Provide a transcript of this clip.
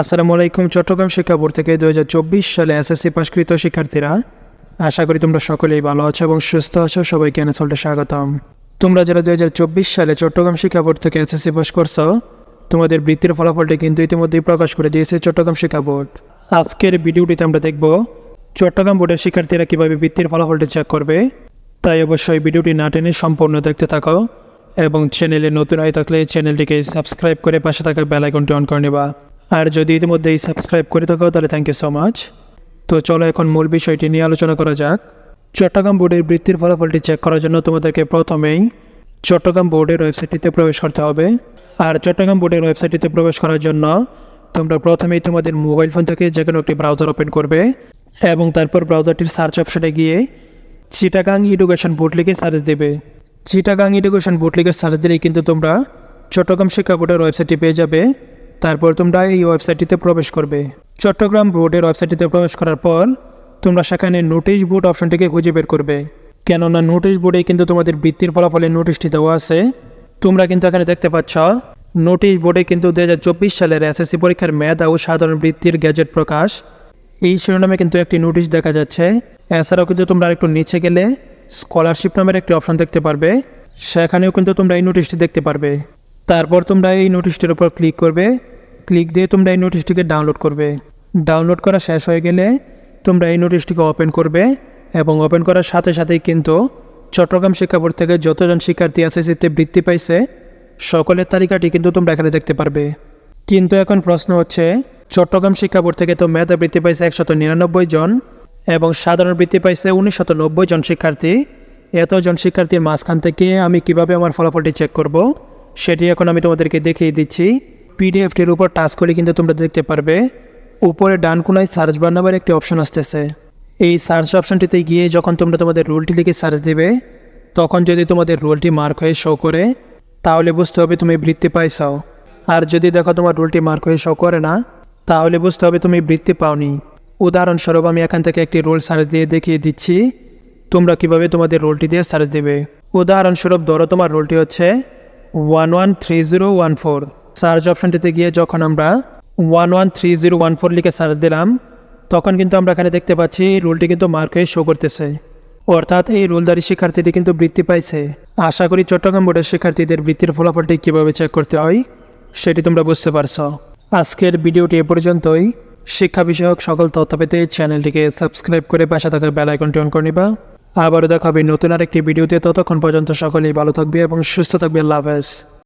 আসসালামু আলাইকুম, চট্টগ্রাম শিক্ষা বোর্ড থেকে দু হাজার চব্বিশ সালে এসএসসি পাশকৃত শিক্ষার্থীরা, আশা করি তোমরা সকলেই ভালো আছো এবং সুস্থ আছো, সবাইকে এনএসলটে স্বাগতম। তোমরা যারা দুই হাজার চব্বিশ সালে চট্টগ্রাম শিক্ষা বোর্ড থেকে এসএসসি পাস করছ, তোমাদের বৃত্তির ফলাফলটি কিন্তু ইতিমধ্যেই প্রকাশ করে দিয়েছে চট্টগ্রাম শিক্ষা বোর্ড। আজকের ভিডিওটিতে আমরা দেখব, চট্টগ্রাম বোর্ডের শিক্ষার্থীরা কীভাবে বৃত্তির ফলাফলটি চেক করবে, তাই অবশ্যই ভিডিওটি না টেনে সম্পূর্ণ দেখতে থাকো এবং চ্যানেলে নতুন হয়ে থাকলে চ্যানেলটিকে সাবস্ক্রাইব করে পাশে থাকা বেল আইকনটি অন করে নেবা। আর যদি ইতিমধ্যেই সাবস্ক্রাইব করে থাকো, তাহলে থ্যাংক ইউ সো মাচ তো চলো এখন মূল বিষয়টি নিয়ে আলোচনা করা যাক। চট্টগ্রাম বোর্ডের বৃত্তির ফলাফলটি চেক করার জন্য তোমাদেরকে প্রথমেই চট্টগ্রাম বোর্ডের ওয়েবসাইটটিতে প্রবেশ করতে হবে। আর চট্টগ্রাম বোর্ডের ওয়েবসাইটটিতে প্রবেশ করার জন্য তোমরা প্রথমেই তোমাদের মোবাইল ফোন থেকে যে কোনো একটি ব্রাউজার ওপেন করবে এবং তারপর ব্রাউজারটির সার্চ অপশনে গিয়ে চিটাগাং এডুকেশন বোর্ড লিখে সার্চ দেবে। চিটাগাং এডুকেশন বোর্ড লিখে সার্চ দিলেই কিন্তু তোমরা চট্টগ্রাম শিক্ষা বোর্ডের ওয়েবসাইটটি পেয়ে যাবে। তারপর তোমরা এই ওয়েবসাইটটিতে প্রবেশ করবে। চট্টগ্রাম বোর্ডের ওয়েবসাইটটিতে প্রবেশ করার পর, তোমরা সেখানে নোটিশ বোর্ড অপশনটিকে খুঁজে বের করবে। কেননা নোটিশ বোর্ডে কিন্তু তোমাদের বৃত্তির ফলাফলের নোটিশটি দেওয়া আছে। তোমরা কিন্তু এখানে দেখতে পাচ্ছ, নোটিশ বোর্ডে কিন্তু দু হাজার চব্বিশ সালের এসএসসি পরীক্ষার মেধা ও সাধারণ বৃত্তির গ্যাজেট প্রকাশ। এই শিরোনামে কিন্তু একটি নোটিশ দেখা যাচ্ছে। এছাড়াও কিন্তু তোমরা আরেকটু নিচে গেলে স্কলারশিপ নামের একটি অপশন দেখতে পারবে। সেখানেও কিন্তু তোমরা এই নোটিশটি দেখতে পারবে। তারপর তোমরা এই নোটিশটির উপর ক্লিক করবে। ক্লিক দিয়ে তোমরা এই নোটিশটিকে ডাউনলোড করবে। ডাউনলোড করা শেষ হয়ে গেলে তোমরা এই নোটিশটিকে ওপেন করবে এবং ওপেন করার সাথে সাথেই কিন্তু চট্টগ্রাম শিক্ষা বোর্ড থেকে যতজন শিক্ষার্থী এসএসসিতে বৃত্তি পাইছে, সকলের তালিকাটি কিন্তু তোমরা এখানে দেখতে পারবে। কিন্তু এখন প্রশ্ন হচ্ছে, চট্টগ্রাম শিক্ষা বোর্ড থেকে তো মেধা বৃত্তি পাইছে একশত নিরানব্বই জন এবং সাধারণ বৃত্তি পাইছে উনিশশত নব্বই জন শিক্ষার্থী। এতজন শিক্ষার্থীর মাঝখান থেকে আমি কীভাবে আমার ফলাফলটি চেক করব, সেটি এখন আমি তোমাদেরকে দেখিয়ে দিচ্ছি। পিডিএফটির উপর টাচ করে কিন্তু তোমরা দেখতে পারবে। উপরে ডান কোনায় সার্চ বার নামের একটি অপশন আসতেছে। এই সার্চ অপশনটিতে গিয়ে যখন তোমরা তোমাদের রোলটি লিখে সার্চ দেবে, তখন যদি তোমাদের রোলটি মার্ক হয়ে শো করে, তাহলে বুঝতে হবে তুমি বৃত্তি পাইছাও আর যদি দেখো তোমার রোলটি মার্ক হয়ে শো করে না, তাহলে বুঝতে হবে তুমি বৃত্তি পাওনি। উদাহরণস্বরূপ আমি এখান থেকে একটি রোল সার্চ দিয়ে দেখিয়ে দিচ্ছি। তোমরা কীভাবে তোমাদের রোলটি দিয়ে সার্চ দেবে? উদাহরণস্বরূপ ধরো তোমার রোলটি হচ্ছে one one three zero one four search অপশনটিতে গিয়ে যখন আমরা one one three zero one four লিখে সার্চ দিলাম, তখন কিন্তু আমরা এখানে দেখতে পাচ্ছি এই রোলটি কিন্তু মার্ক হয়ে শো করতেছে। অর্থাৎ এই রোলদারি শিক্ষার্থীটি কিন্তু বৃত্তি পাইছে। আশা করি চট্টগ্রাম বোর্ডের শিক্ষার্থীদের বৃত্তির ফলাফলটি কীভাবে চেক করতে হয়, সেটি তোমরা বুঝতে পারছ। আজকের ভিডিওটি এ পর্যন্তই। শিক্ষা বিষয়ক সকল তথ্য পেতে চ্যানেলটিকে সাবস্ক্রাইব করে পাশে থাকা বেল আইকনটি অন করে নিবা। আবারও দেখা হবে নতুন আরেকটি ভিডিওতে। ততক্ষণ পর্যন্ত সকলেই ভালো থাকবে এবং সুস্থ থাকবে। হাফেজ।